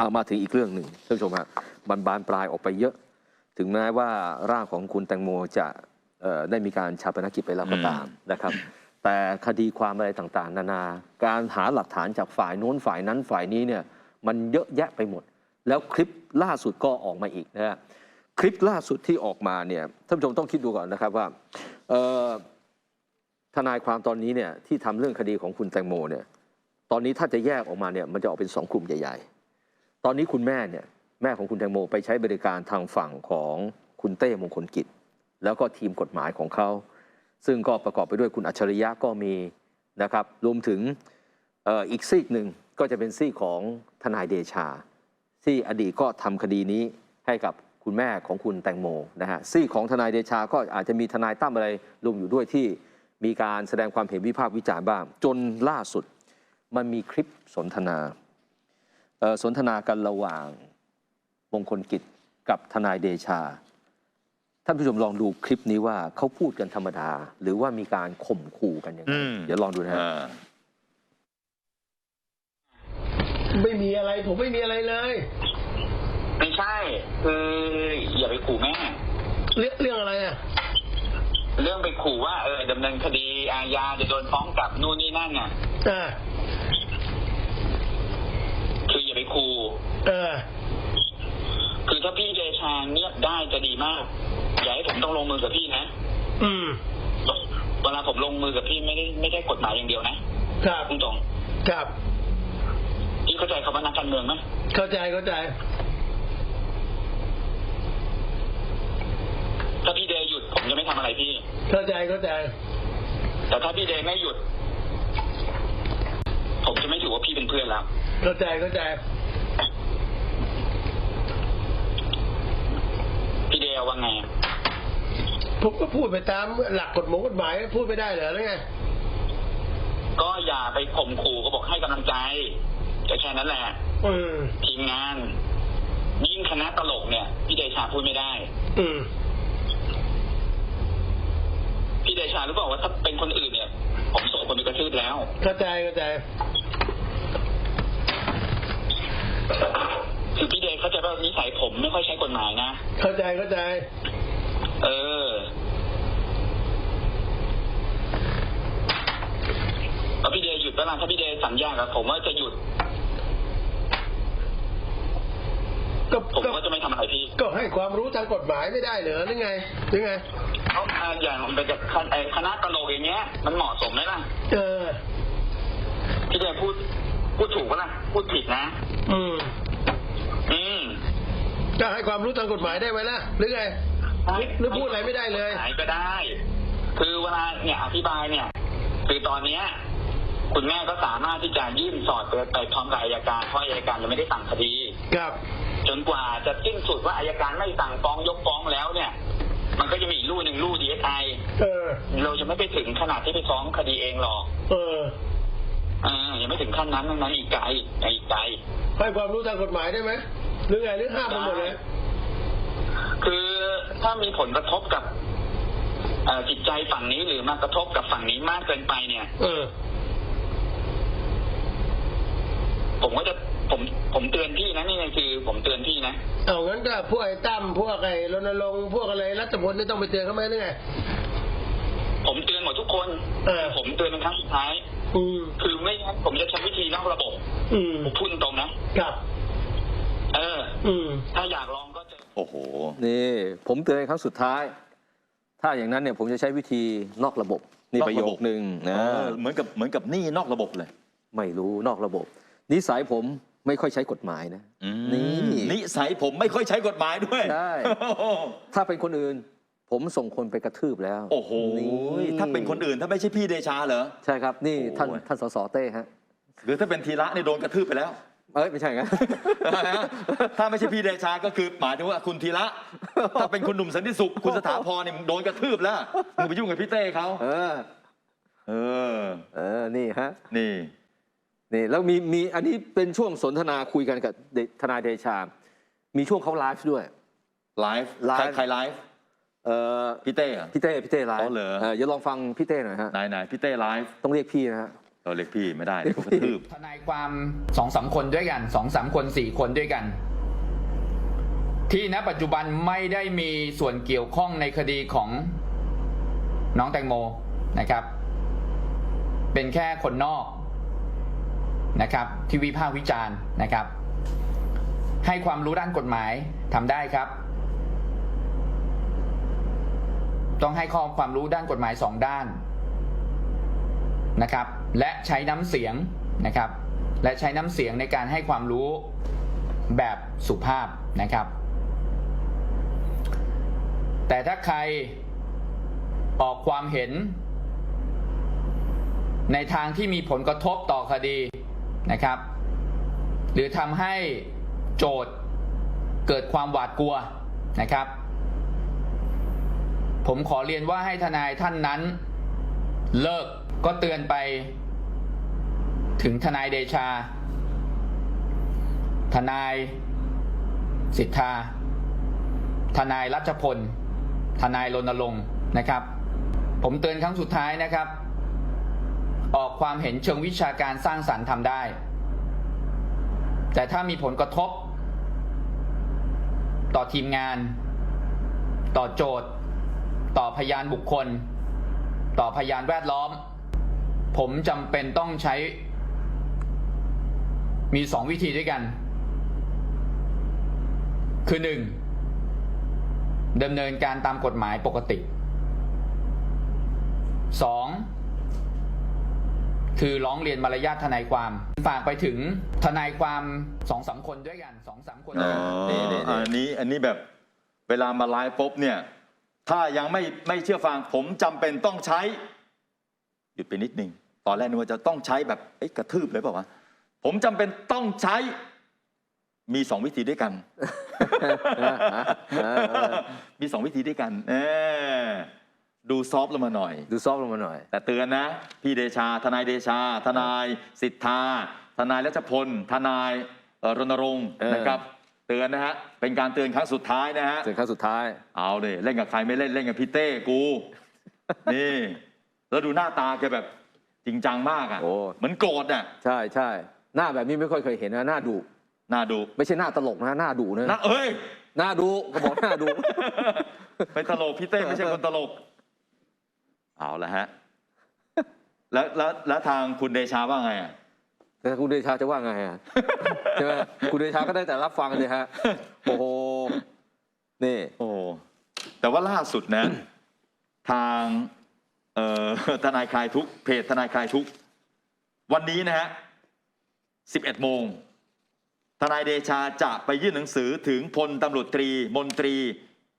เอามาถึงอีกเรื่องหนึ่งท่านผู้ชมฮะมันบานปลายออกไปเยอะ ถึงแม้ว่าร่างของคุณแตงโมจะเอ่อได้มีการชาปนกิจไปแล้วก็ตามนะครับ แต่คดีความอะไรต่างๆ นานา การหาหลักฐานจากฝ่ายโน้นฝ่ายนั้นฝ่ายนี้เนี่ยมันเยอะแยะไปหมด แล้วคลิปล่าสุดก็ออกมาอีกนะฮะคลิปล่าสุดที่ออกมาเนี่ยท่านผู้ชมต้องคิดดูก่อนนะครับว่าเอ่อทนายความตอนนี้เนี่ยที่ทำเรื่องคดีของคุณแตงโมเนี่ยตอนนี้ถ้าจะแยกออกมาเนี่ยมันจะออกเป็นสองกลุ่มใหญ่ๆ ตอนนี้คุณแม่เนี่ยแม่ของคุณแตงโมไปใช้บริการทางฝั่งของคุณเต้มงคลกิจ แล้วก็ทีมกฎหมายของเขา ซึ่งก็ประกอบไปด้วยคุณอัจฉริยะก็มีนะครับ รวมถึงอีกซีกหนึ่งก็จะเป็นซีกของทนายเดชา ที่อดีตก็ทำคดีนี้ให้กับคุณแม่ของคุณแตงโมนะฮะซีกของทนายเดชาก็อาจจะมีทนายตั้มอะไรรวมอยู่ด้วยที่มีการแสดงความเห็นวิพากษ์วิจารณ์บ้าง จนล่าสุดมันมีคลิปสนทนา สนทนากันระหว่างมงคลกิจกับทนายเดชา ท่านผู้ชมลองดูคลิปนี้ว่าเขาพูดกันธรรมดา หรือว่ามีการข่มขู่กันยังไงอืมเดี๋ยวลองดูนะฮะอ่าไม่มีอะไรผมไม่มีอะไรเลย ไม่ใช่คืออย่าไปขู่แม่เรื่องเรื่องอะไรอะเรื่องไปขู่ว่าเออดำเนินคดีอาญาจะโดนฟ้องกลับนู่นนี่นั่นน่ะ อ่า คืออย่าไปขู่เออ คือถ้าพี่เดชาเงียบได้จะดีมาก อย่าให้ผมต้องลงมือกับพี่นะอืมเวลาผมลงมือกับพี่ไม่ได้ไม่ใช่กฎหมายอย่างเดียวนะครับตรงครับๆพี่เข้าใจคำว่านักการเมืองไหมเข้าใจเข้าใจ ถ้าพี่เดย์หยุดผมจะไม่ทำอะไรพี่ เข้าใจเข้าใจ แต่ถ้าพี่เดย์ไม่หยุด ผมจะไม่ถือว่าพี่เป็นเพื่อนแล้วเข้าใจเข้าใจ พี่เด ย์เอาว่าไงอะผมก็พูดไปตามหลักกฎหมายกฎหมายพูดไม่ได้เหรอแล้วไงก็อย่าไปข่มขู่ก็บอกให้กำลังใจก็แค่นั้นแหละอืมทีมงาน ยิ่งคณะตลกเนี่ย พี่เดชาพูดไม่ได้ อืมพี่เดชารู้เปล่าว่าถ้าเป็นคนอื่นเนี่ย ผมส่งคนไปกระทืบแล้วเข้าใจเข้าใจ ไม่ค่อยใช้กฎหมายนะ เข้าใจเข้าใจ เออ เอาพี่เดย์หยุดแล้วนะถ้าพี่เดย์สัญญากับผมว่าจะหยุด ก็ผมก็ก็จะไม่ทำอะไรพี่ ก็ให้ความรู้ทางกฎหมายไม่ได้เหรอหรือไงหรือไงเขาอ่าอย่างมันเป็นกับคณะไอ้คณะตลกอย่างเงี้ย มันเหมาะสมไหมล่ะ เออ พี่เดย์พูด พูดถูกปะล่ะ พูดผิดนะ อืม อืม ก็ให้ความรู้ทางกฎหมายได้ไหมล่ะหรือไงหรือพูดอะไรไม่ได้เลยหายก็ได้ คือเวลาเนี่ยอธิบายเนี่ย คือตอนเนี้ยคุณแม่ก็สามารถที่จะยื่นสอดไปไปพร้อมกับอายการเพราะอายการยังไม่ได้สั่งคดีครับจนกว่าจะสิ้นสุดว่าอายการไม่สั่งฟ้องยกฟ้องแล้วเนี่ย มันก็จะมีอีกลู่หนึ่งลู่ดีเอสไอเออเราจะไม่ไปถึงขนาดที่ไปฟ้องคดีเองหรอกเอออ่ายังไม่ถึงขั้นนั้นนั้นอีกไกลอีกไกลให้ความรู้ทางกฎหมายได้ไหม หรือไงหรือห้ามมันหมดเลย คือถ้ามีผลกระทบกับเอ่อจิตใจฝั่งนี้หรือมากระทบกับฝั่งนี้มากเกินไปเนี่ย เออ ผมก็จะผมผมเตือนพี่นะนี่คือ ผมเตือนพี่นะเอางั้นก็พวกไอ้ตั้มพวกไอ้รณรงค์พวกอะไรรัฐพลนี่ต้องไปเตือนเขาไหมหรือไงผมเตือนหมดทุกคนเออผมเตือนเป็นครั้งสุดท้าย อืมคือไม่งั้นผมจะใช้วิธีนอกระบบ อืมผมพูดตรงๆนะครับเอออืม ถ้าอยากลองก็เจอ โอ้โห นี่ผมเตือนครั้งสุดท้าย ถ้าอย่างนั้นเนี่ยผมจะใช้วิธีนอกระบบ นี่นอกประระโยบบ คหนึ่งนะเออเหมือนกับเหมือนกับหนี้นอกระบบเลยไม่รู้นอกระบบ นิสัยผมไม่ค่อยใช้กฎหมายนะ อืมนี่ นิสัยผมไม่ค่อยใช้กฎหมายด้วยใช่ถ้าเป็นคนอื่น ผมส่งคนไปกระทืบแล้วโอ้โหนี่ถ้าเป็นคนอื่นถ้าไม่ใช่พี่เดชาเหรอ ใช่ครับ นี่ท่านโอ้ย ท่านสสเต้ฮะ หรือถ้าเป็นทีละนี่โดนกระทืบไปแล้ว เอ้ยไม่ใช่งั้น ถ้าไม่ใช่พี่เดชาก็คือหมายถึงว่าคุณทีละถ้าเป็นคุณหนุ่มสันติสุข คุณสถาพรเนี่ยมึงโดนกระทืบแล้วมึงไปยุ่งกับพี่เต้เขาเออ เออ เออ นี่ฮะ นี่นี่แล้วมีมีอันนี้เป็นช่วงสนทนาคุยกันกับเดทนายเดชา มีช่วงเขาไลฟ์ด้วย ไลฟ์ไลฟ์ใครใครไลฟ์เออพี่เต้เหรอพี่เต้พี่เต้ไลฟ์อ๋อเหรอเดี๋ยวลองฟังพี่เต้หน่อยฮะไหนไหนพี่เต้ไลฟ์ต้องเรียกพี่นะฮะเอ เราเรียกพี่ไม่ได้เดี๋ยวเขากระทืบ ทนายความสองสามคนด้วยกันสองสามคนสี่คนด้วยกัน ที่ณปัจจุบันไม่ได้มีส่วนเกี่ยวข้องในคดีของน้องแตงโมนะครับ เป็นแค่คนนอกนะครับ ที่วิพากษ์วิจารณ์นะครับ ให้ความรู้ด้านกฎหมายทำได้ครับ ต้องให้ข้อความรู้ด้านกฎหมายสองด้านนะครับ และใช้น้ำเสียงนะครับ และใช้น้ำเสียงในการให้ความรู้แบบสุภาพนะครับ แต่ถ้าใครออกความเห็น ในทางที่มีผลกระทบต่อคดีนะครับ หรือทำให้โจทย์เกิดความหวาดกลัวนะครับ ผมขอเรียนว่าให้ทนายท่านนั้น เลิกก็เตือนไป ถึงทนายเดชา ทนายสิทธา ทนายรัชพล ทนายรณรงค์นะครับ ผมเตือนครั้งสุดท้ายนะครับ ออกความเห็นเชิงวิชาการสร้างสรรค์ทำได้ แต่ถ้ามีผลกระทบ ต่อทีมงาน ต่อโจทย์ ต่อพยานบุคคล ต่อพยานแวดล้อม ผมจำเป็นต้องใช้ มีสองวิธีด้วยกัน คือหนึ่งดำเนินการตามกฎหมายปกติสองคือร้องเรียนมารยาททนายความ ฝากไปถึงทนายความสองสามคนด้วยกันสองสามคนอ๋ด้วยอกันนี่นี่นี่อันนี้อันนี้แบบเวลามาไลฟ์ปุ๊บเนี่ย ถ้ายังไม่ไม่เชื่อฟังผมจำเป็นต้องใช้ หยุดไปนิดนึง ตอนแรกนึกว่าจะต้องใช้แบบเอ้ยกระทืบเลยเปล่าวะ ผมจำเป็นต้องใช้มีสองวิธีด้วยกัน มีสองวิธีด้วยกันเออดูซอฟต์ลงมาหน่อย ดูซอฟต์ลงมาหน่อย แต่เตือนนะ พี่เดชา ทนายเดชา ทนายสิทธา ทนายรัชพล ทนายเอ่อรณรงค์เออ นะครับ เตือนนะฮะ เป็นการเตือนครั้งสุดท้ายนะฮะถึงครั้งสุดท้าย เอาเลยเล่นกับใครไม่เล่นเล่นกับพี่เต้กู นี่ แล้วดูหน้าตาแกแบบจริงจังมากอะ โอ้ เหมือนโกรธอะ ใช่ใช่ หน้าแบบนี้ไม่ค่อยเคยเห็นนะหน้าดุน่าดูไม่ใช่หน้าตลกนะหน้าดุนะนะเอ้ยหน้าดุก็บอกหน้าดุเป็นตลกพี่เต้ไม่ใช่คนตลก เอาละฮะแล้วแล้วแล้วทางคุณเดชาว่าไงอะแต่คุณเดชาจะว่าไงอะใช่ไหมคุณเดชาก็ได้แต่รับฟังเลยฮะโอ้โหนี่ โอ้แต่ว่าล่าสุดนะ ทางเอ่อทนายคลายทุกข์เพจทนายคลายทุกข์วันนี้นะฮะ 11 โมง ทนายเดชาจะไปยื่นหนังสือถึงพลตำรวจตรีมนตรี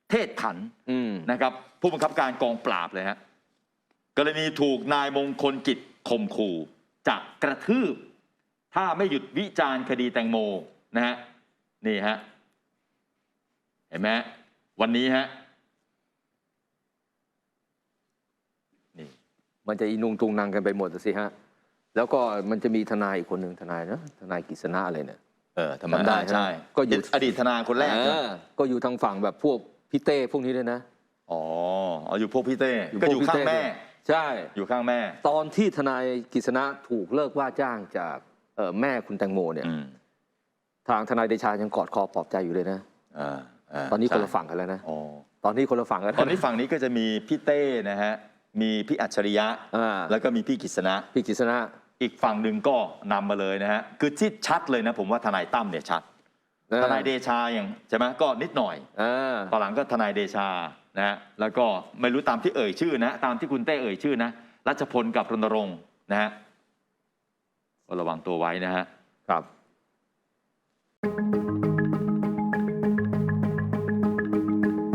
เทศขันธ์อืมนะครับ ผู้บังคับการกองปราบเลยฮะกรณีถูกนายมงคลกิจข่มขู่จะกระทืบ ถ้าไม่หยุดวิจารณ์คดีแตงโมนะฮะนี่ฮะเห็นไหมฮะวันนี้ฮะนี่มันจะอีนุงตุงนางกันไปหมดสิฮะ แล้วก็มันจะมีทนายอีกคนหนึ่งทนายนะทนายกฤษณะอะไรเนี่ยเออทำไมจำได้ใช่ก็อยู่อดีตทนายคนแรกเอใช่ไหมอก็อยู่ทางฝั่งแบบพวกพี่เต้พวกนี้เลยนะอ๋อเอาอยู่พวกพี่เต้อยู่ก็พวกอยู่พี่ข้าเต้งแม่ ใช่อยู่ข้างแม่ ตอนที่ทนายกฤษณะถูกเลิกว่าจ้างจากเอ่อแม่คุณแตงโมเนี่ยอืมทางทนายเดชายังกอดคอปลอบใจอยู่เลยนะอ่าาตอนนี้คนละใช่ฝั่งกันแล้วนะอ๋อตอนนี้คนละฝั่งกันตอนนี้ฝั่งนี้ก็จะมีพี่เต้นะฮะมีพี่อัจฉริยะอ่าแล้วก็มีพี่กฤษณะพี่กฤษณะ อีกฝั่งหนึ่งก็นำมาเลยนะฮะคือที่ชัดเลยนะผมว่าทนายตั้มเนี่ยชัดอ่ทนายเดชาอย่างใช่ไหมก็นิดหน่อยอ่าตอนหลังก็ทนายเดชานะฮะแล้วก็ไม่รู้ตามที่เอ่ยชื่อนะตามที่คุณเต้เอ่ยชื่อนะรัชพลกับรณรงค์นะฮะก็ระวังตัวไว้นะฮะ ครับ